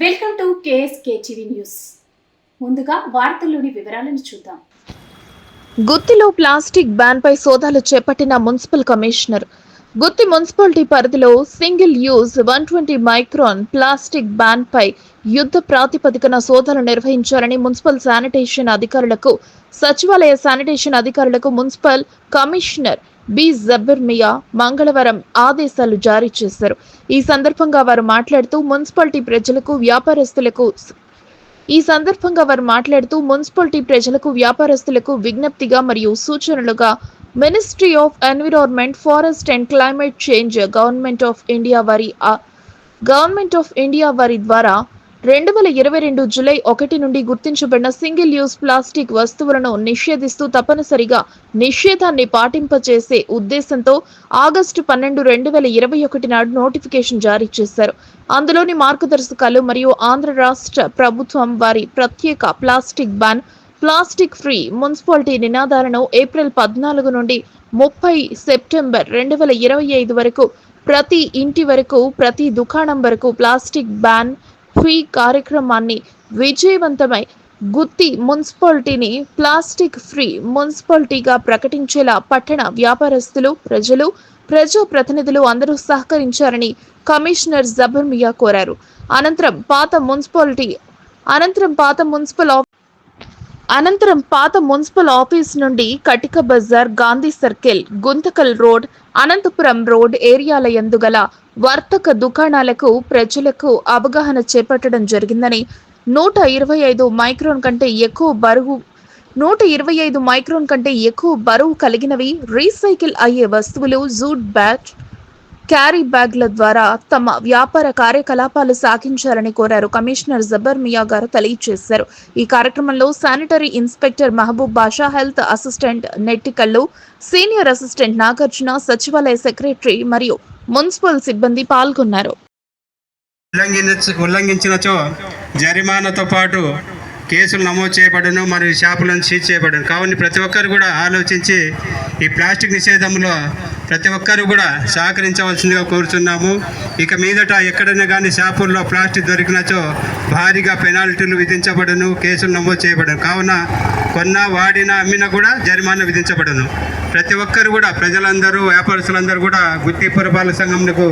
Welcome to KSK TV news. ముందుగా వార్తల్లోని వివరాలను చూద్దాం. గుత్తిలో ప్లాస్టిక్ బ్యాన్ పై సోదాలు చేపట్టిన మున్సిపల్ కమిషనర్. గుత్తి మున్సిపాలిటీ పరిధిలో single use one twenty micron plastic ban పై యుద్ధ ప్రాతిపదికన సోదాలు నిర్వహించాలని మున్సిపల్ శానిటేషన్ అధికారులకు సచివాలయ శానిటేషన్ అధికారులకు municipal commissioner B Jabbar Miya మంగళవారం ఆదేశాలు జారీ చేశారు. ఈ సందర్భంగా వారు మాట్లాడుతూ మున్సిపాలిటీ ప్రజలకు వ్యాపారస్తులకు ఈ సందర్భంగా వారు మాట్లాడుతూ మున్సిపాలిటీ ప్రజలకు వ్యాపారస్తులకు విజ్ఞప్తిగా మరియు సూచనలుగా ministry of environment forest and climate change government of India వారి గవర్నమెంట్ ఆఫ్ ఇండియా వారి ద్వారా రెండు వేల ఇరవై రెండు జూలై ఒకటి నుండి గుర్తించబడిన సింగిల్ యూజ్ ప్లాస్టిక్ వస్తువులను నిషేధిస్తూ తప్పనిసరిగా నిషేధాన్ని పాటింపచేసే ఉద్దేశంతో ఆగస్టు పన్నెండు రెండు వేల ఇరవై ఒకటి నాడు నోటిఫికేషన్ జారీ చేశారు. అందులోని మార్గదర్శకాలు మరియు ఆంధ్ర రాష్ట్ర ప్రభుత్వం వారి ప్రత్యేక plastic ban plastic free municipality నినాదాలను April పద్నాలుగు నుండి ముప్పై సెప్టెంబర్ రెండు వేల ఇరవై ఐదు వరకు ప్రతి ఇంటి వరకు ప్రతి దుకాణం వరకు ప్లాస్టిక్ బ్యాన్ ఫ్రీ కార్యక్రమాన్ని విజయవంతమై గుత్తి మున్సిపాలిటీని ప్లాస్టిక్ ఫ్రీ మున్సిపాలిటీగా ప్రకటించేలా పట్టణ వ్యాపారస్తులు ప్రజలు ప్రజా ప్రతినిధులు అందరూ సహకరించారని కమిషనర్ జబర్ మియా కోరారు. అనంతరం పాత మున్సిపాలిటీ అనంతరం పాత మున్సిపల్ అనంతరం పాత మున్సిపల్ ఆఫీస్ నుండి Katika Bazar Gandhi circle Guntakal road Anantapuram road ఏరియాల యందు గల వర్తక దుకాణాలకు ప్రజలకు అవగాహన చేపట్టడం జరిగిందని నూట ఇరవై ఐదు మైక్రోన్ కంటే ఎక్కువ బరువు నూట ఇరవై ఐదు మైక్రోన్ కంటే ఎక్కువ బరువు కలిగినవి రీసైకిల్ అయ్యే వస్తువులు జూట్ బ్యాగ్ క్యారీ బ్యాగ్ల ద్వారా తమ వ్యాపార కార్యకలాపాలు సాగించాలని కోరారు. కమిషనర్ జబర్ మియా గారు తెలియజేశారు. ఈ కార్యక్రమంలో sanitary inspector Mahaboob Basha health assistant Nettikallu senior assistant Nagarjuna సచివాలయ సెక్రటరీ మరియు మున్సిపల్ సిబ్బంది పాల్గొన్నారు. ఉల్లంఘించ ఉల్లంఘించినచో జరిమానాతో పాటు కేసులు నమోదు చేయబడను మరియు షాపులను సీజ్ చేయబడను. కావున ప్రతి ఒక్కరు కూడా ఆలోచించి ఈ ప్లాస్టిక్ నిషేధంలో ప్రతి ఒక్కరు కూడా సహకరించవలసిందిగా కోరుతున్నాము ఇక మీదట ఎక్కడైనా కానీ షాపుల్లో ప్లాస్టిక్ దొరికినచో భారీగా పెనాల్టీలు విధించబడను కేసులు నమోదు చేయబడను. కావున కొన్న వాడిన అమ్మిన కూడా జరిమానా విధించబడను. ప్రతి ఒక్కరు కూడా ప్రజలందరూ వ్యాపారస్తులందరూ కూడా గుత్తి పురపాలక సంఘంకు